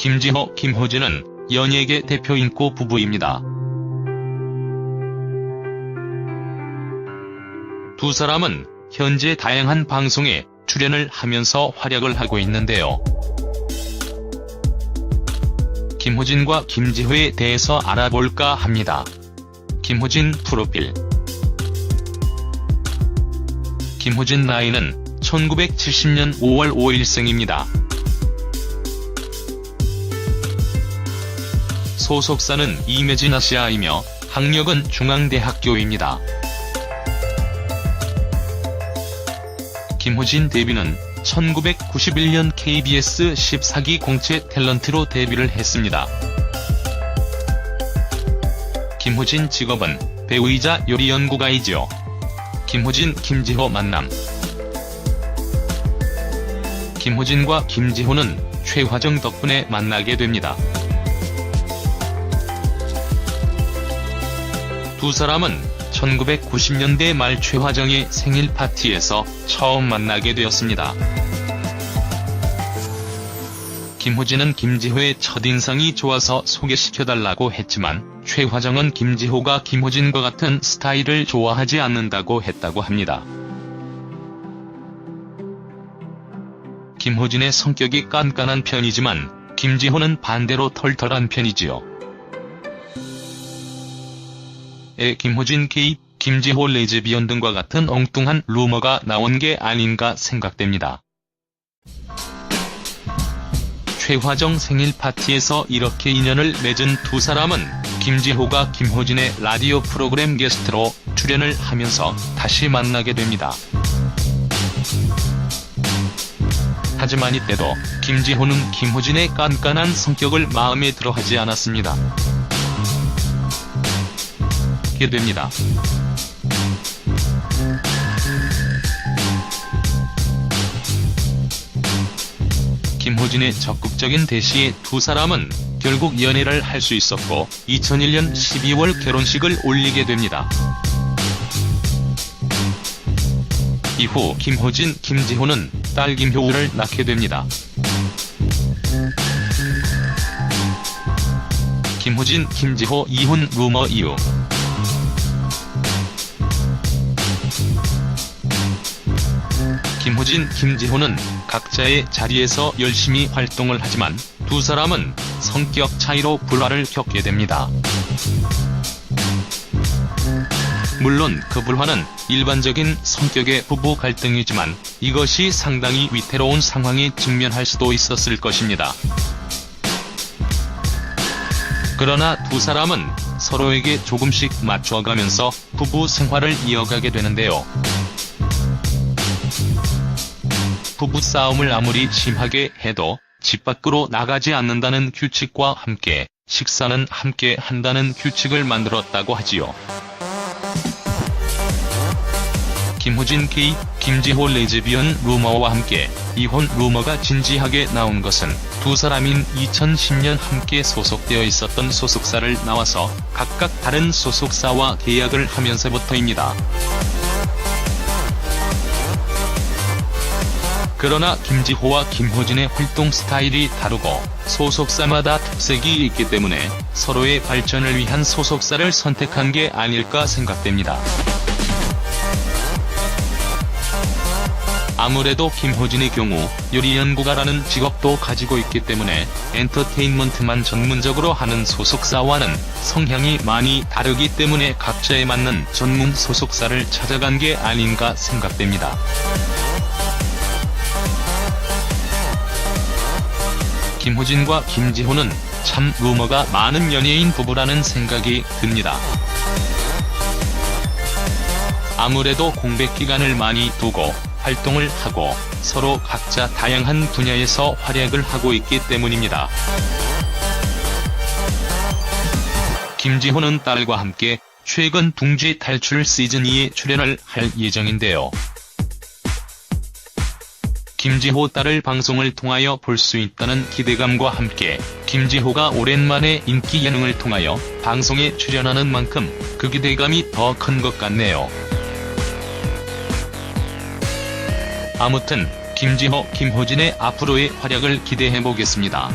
김지호, 김호진은 연예계 대표 인고 부부입니다. 두 사람은 현재 다양한 방송에 출연을 하면서 활약을 하고 있는데요. 김호진과 김지호에 대해서 알아볼까 합니다. 김호진 프로필 김호진 나이는 1970년 5월 5일생입니다. 소속사는 이매진 아시아이며 학력은 중앙대학교입니다. 김호진 데뷔는 1991년 KBS 14기 공채 탤런트로 데뷔를 했습니다. 김호진 직업은 배우이자 요리 연구가이지요. 김호진, 김지호 만남 김호진과 김지호는 최화정 덕분에 만나게 됩니다. 두 사람은 1990년대 말 최화정의 생일 파티에서 처음 만나게 되었습니다. 김호진은 김지호의 첫인상이 좋아서 소개시켜달라고 했지만 최화정은 김지호가 김호진과 같은 스타일을 좋아하지 않는다고 했다고 합니다. 김호진의 성격이 깐깐한 편이지만 김지호는 반대로 털털한 편이지요. 에 김호진 개입, 김지호 레즈비언 등과 같은 엉뚱한 루머가 나온 게 아닌가 생각됩니다. 최화정 생일 파티에서 이렇게 인연을 맺은 두 사람은 김지호가 김호진의 라디오 프로그램 게스트로 출연을 하면서 다시 만나게 됩니다. 하지만 이때도 김지호는 김호진의 깐깐한 성격을 마음에 들어 하지 않았습니다. 게 됩니다. 김호진의 적극적인 대시에 두 사람은 결국 연애를 할 수 있었고 2001년 12월 결혼식을 올리게 됩니다. 이후 김호진, 김지호는 딸 김효우를 낳게 됩니다. 김호진, 김지호 이혼 루머 이후 김호진, 김지호는 각자의 자리에서 열심히 활동을 하지만 두 사람은 성격 차이로 불화를 겪게 됩니다. 물론 그 불화는 일반적인 성격의 부부 갈등이지만 이것이 상당히 위태로운 상황에 직면할 수도 있었을 것입니다. 그러나 두 사람은 서로에게 조금씩 맞춰가면서 부부 생활을 이어가게 되는데요. 부부 싸움을 아무리 심하게 해도 집 밖으로 나가지 않는다는 규칙과 함께 식사는 함께 한다는 규칙을 만들었다고 하지요. 김호진 K, 김지호 레즈비언 루머와 함께 이혼 루머가 진지하게 나온 것은 두 사람인 2010년 함께 소속되어 있었던 소속사를 나와서 각각 다른 소속사와 계약을 하면서부터입니다. 그러나 김지호와 김호진의 활동 스타일이 다르고 소속사마다 특색이 있기 때문에 서로의 발전을 위한 소속사를 선택한 게 아닐까 생각됩니다. 아무래도 김호진의 경우 요리연구가라는 직업도 가지고 있기 때문에 엔터테인먼트만 전문적으로 하는 소속사와는 성향이 많이 다르기 때문에 각자에 맞는 전문 소속사를 찾아간 게 아닌가 생각됩니다. 김호진과 김지호는 참 루머가 많은 연예인 부부라는 생각이 듭니다. 아무래도 공백 기간을 많이 두고 활동을 하고 서로 각자 다양한 분야에서 활약을 하고 있기 때문입니다. 김지호는 딸과 함께 최근 둥지 탈출 시즌 2에 출연을 할 예정인데요. 김지호 딸을 방송을 통하여 볼 수 있다는 기대감과 함께 김지호가 오랜만에 인기 예능을 통하여 방송에 출연하는 만큼 그 기대감이 더 큰 것 같네요. 아무튼 김지호, 김호진의 앞으로의 활약을 기대해보겠습니다.